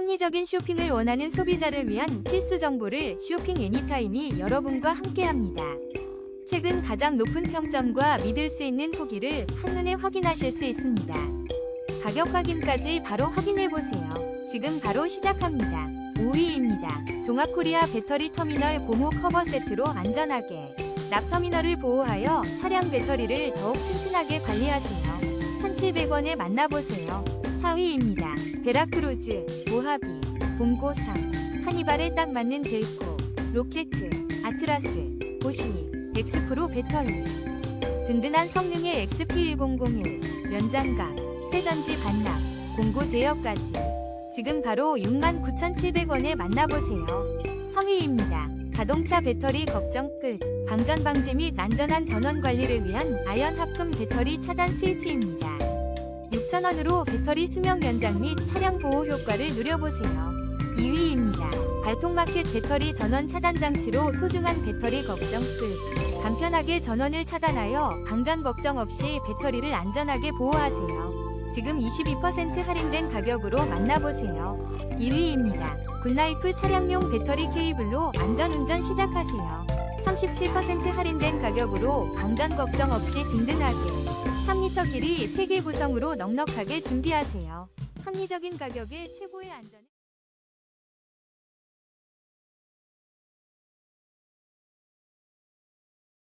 합리적인 쇼핑을 원하는 소비자를 위한 필수 정보를 쇼핑 애니타임이 여러분과 함께합니다. 최근 가장 높은 평점과 믿을 수 있는 후기를 한눈에 확인하실 수 있습니다. 가격 확인까지 바로 확인해 보세요. 지금 바로 시작합니다. 5위입니다. 종합코리아 배터리 터미널 고무 커버 세트로 안전하게 납터미널을 보호하여 차량 배터리를 더욱 튼튼하게 관리하세요. 1,700원에 만나보세요. 4위입니다. 베라크루즈, 모하비, 봉고상, 카니발에 딱 맞는 델코, 로켓, 아트라스, 보쉬, 엑스프로 배터리 든든한 성능의 XP1001 면장갑, 회전지 반납, 공구 대여까지 지금 바로 69,700원에 만나보세요. 3위입니다. 자동차 배터리 걱정 끝. 방전 방지 및 안전한 전원 관리를 위한 아연 합금 배터리 차단 스위치입니다. 6,000원으로 배터리 수명 연장 및 차량 보호 효과를 누려보세요. 2위입니다. 발통마켓 배터리 전원 차단 장치로 소중한 배터리 걱정 끝. 간편하게 전원을 차단하여 방전 걱정 없이 배터리를 안전하게 보호하세요. 지금 22% 할인된 가격으로 만나보세요. 1위입니다. 굿라이프 차량용 배터리 케이블로 안전운전 시작하세요. 37% 할인된 가격으로 방전 걱정 없이 든든하게 3m 길이 3개 구성으로 넉넉하게 준비하세요. 합리적인 가격에 최고의 안전